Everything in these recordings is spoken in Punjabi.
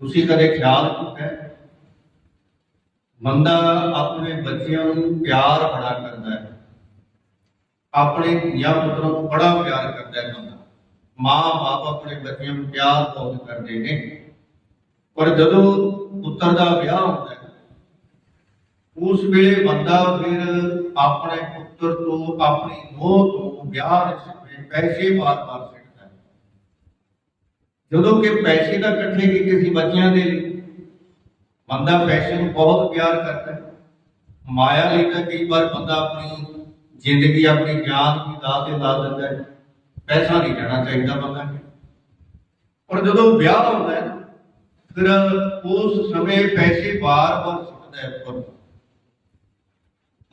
ਤੁਸੀਂ ਕਦੇ ਖਿਆਲ ਕੀਤਾ ਬੰਦਾ ਆਪਣੇ ਬੱਚਿਆਂ ਨੂੰ ਪਿਆਰ ਬੜਾ ਕਰਦਾ ਹੈ। ਆਪਣੇ ਧੀਆਂ ਪੁੱਤਰਾਂ ਨੂੰ ਬੜਾ ਪਿਆਰ ਕਰਦਾ ਹੈ ਬੰਦਾ। ਮਾਂ ਬਾਪ ਆਪਣੇ ਬੱਚਿਆਂ ਨੂੰ ਪਿਆਰ ਬਹੁਤ ਕਰਦੇ ਨੇ। ਪਰ ਜਦੋਂ ਪੁੱਤਰ ਦਾ ਵਿਆਹ ਹੁੰਦਾ ਹੈ, ਉਸ ਵੇਲੇ ਬੰਦਾ ਫਿਰ ਆਪਣੇ ਪੁੱਤਰ ਤੋਂ, ਆਪਣੀ ਨੂੰਹ ਤੋਂ ਵਿਆਹ ਰਿਸ਼ਤੇ ਪੈਸੇ ਬਾਰ-ਬਾਰ ਜਦੋਂ ਕਿ ਪੈਸੇ ਤਾਂ ਇਕੱਠੇ ਕੀਤੇ ਸੀ ਬੱਚਿਆਂ ਦੇ ਲਈ ਬੰਦਾ ਪੈਸੇ ਨੂੰ ਬਹੁਤ ਪਿਆਰ ਕਰਦਾ ਹੈ। ਮਾਇਆ ਲਈ ਤਾਂ ਕਈ ਵਾਰ ਬੰਦਾ ਆਪਣੀ ਜ਼ਿੰਦਗੀ ਆਪਣੀ ਜਾਨ ਦੀ ਦਾਅ ਤੇ ਲਾ ਦਿੰਦਾ ਹੈ। ਪੈਸਾ ਨਹੀਂ ਜਾਣਾ ਚਾਹੀਦਾ ਬੰਦਾ। ਨੂੰ। ਪਰ ਜਦੋਂ ਵਿਆਹ ਹੁੰਦਾ ਹੈ ਨਾ, ਫਿਰ ਉਸ ਸਮੇਂ ਪੈਸੇ ਵਾਰ ਵਾਰ ਸੁੱਟਦਾ ਹੈ ਉੱਪਰ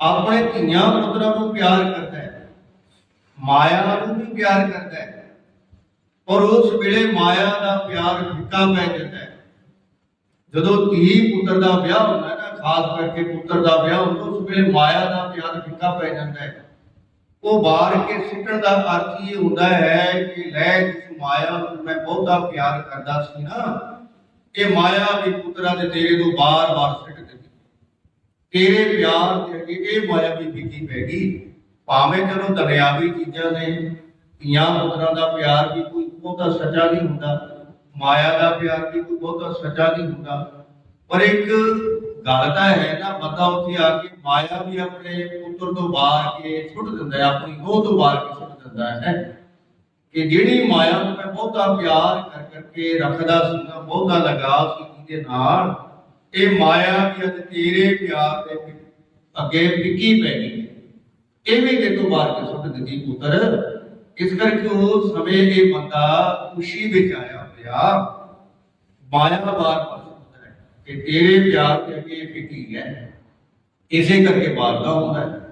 ਆਪਣੇ ਧੀਆਂ ਪੁੱਤਰਾਂ ਨੂੰ ਪਿਆਰ ਕਰਦਾ ਹੈ। ਮਾਇਆ ਨੂੰ ਵੀ ਪਿਆਰ ਕਰਦਾ ਹੈ। ਔਰ ਉਸ ਵੇਲੇ ਮਾਇਆ ਦਾ ਪਿਆਰ ਫਿੱਕਾ ਪੈ ਜਾਂਦਾ ਹੈ। ਜਦੋਂ ਧੀ ਪੁੱਤਰ ਦਾ ਵਿਆਹ ਹੁੰਦਾ ਹੈ ਨਾ, ਖਾਸ ਕਰਕੇ ਪੁੱਤਰ ਦਾ ਵਿਆਹ ਹੁੰਦਾ, ਉਸ ਵੇਲੇ ਮਾਇਆ ਦਾ ਪਿਆਰ ਫਿੱਕਾ ਪੈ ਜਾਂਦਾ ਹੈ। ਉਹ ਵਾਰ ਕੇ ਸਿੱਟਣ ਦਾ ਅਰਥ ਇਹ ਹੁੰਦਾ ਹੈ ਕਿ ਲੈ, ਜਿਸ ਮਾਇਆ ਨੂੰ ਮੈਂ ਬਹੁਤਾ ਪਿਆਰ ਕਰਦਾ ਸੀ ਨਾ, ਇਹ ਮਾਇਆ ਵੀ ਪੁੱਤਰਾ ਦੇ ਤੇਰੇ ਤੋਂ ਬਾਰ-ਬਾਰ ਸਿੱਟ ਦਿੰਦੀ ਤੇਰੇ ਪਿਆਰ ਦੇ ਅੱਗੇ ਇਹ ਮਾਇਆ ਵੀ ਫਿੱਕੀ ਪੈ ਗਈ। ਭਾਵੇਂ ਚਲੋ ਦੁਨਿਆਵੀ ਚੀਜ਼ਾਂ ਨੇ, ਧੀਆਂ ਪੁੱਤਰਾਂ ਦਾ ਪਿਆਰ ਵੀ ਕੋਈ ਬਹੁਤਾ ਸੱਚਾ ਨਹੀਂ ਹੁੰਦਾ, ਮਾਇਆ ਦਾ ਪਿਆਰ ਵੀ ਕੋਈ ਬਹੁਤਾ ਸੱਚਾ ਨਹੀਂ ਹੁੰਦਾ। ਪਰ ਇੱਕ ਗੱਲ ਤਾਂ ਹੈ ਨਾ, ਬੰਦਾ ਉੱਥੇ ਆ ਕੇ ਮਾਇਆ ਵੀ ਆਪਣੇ ਪੁੱਤਰ ਤੋਂ ਬਾਹਰ ਕੇ ਸੁੱਟ ਦਿੰਦਾ ਹੈ, ਆਪਣੀ ਨੋਹ ਤੋਂ ਬਾਹਰ ਕੇ ਸੁੱਟ ਦਿੰਦਾ ਹੈ। ਕਿ ਜਿਹੜੀ ਮਾਇਆ ਨੂੰ ਮੈਂ ਬਹੁਤਾ ਪਿਆਰ ਕਰ ਕਰਕੇ ਰੱਖਦਾ ਸੀਗਾ ਬਹੁਤਾ ਲਗਾਵ ਸੀ ਇਹਦੇ ਨਾਲ, ਇਹ ਮਾਇਆ ਵੀ ਅੱਜ ਤੇਰੇ ਪਿਆਰ ਦੇ ਅੱਗੇ ਫਿੱਕੀ ਪੈ ਗਈ। ਇਹ ਵੀ ਤੇ ਤੋਂ ਬਾਹਰ ਕੇ ਸੁੱਟ ਦਿੱਤੀ ਪੁੱਤਰ? ਇਸ ਕਰਕੇ ਉਹ ਸਮੇਂ ਇਹ ਬੰਦਾ ਖੁਸ਼ੀ ਵਿੱਚ ਆਇਆ ਹੋਇਆ ਮਾਇਆ ਦਾ ਬਾਹਰ ਪਾਸ ਹੁੰਦਾ ਹੈ ਕਿ ਤੇਰੇ ਪਿਆਰ ਦੇ ਅੱਗੇ ਫਿੱਕੀ ਹੈ ਇਸੇ ਕਰਕੇ ਬਾਲਦਾ ਹੁੰਦਾ ਹੈ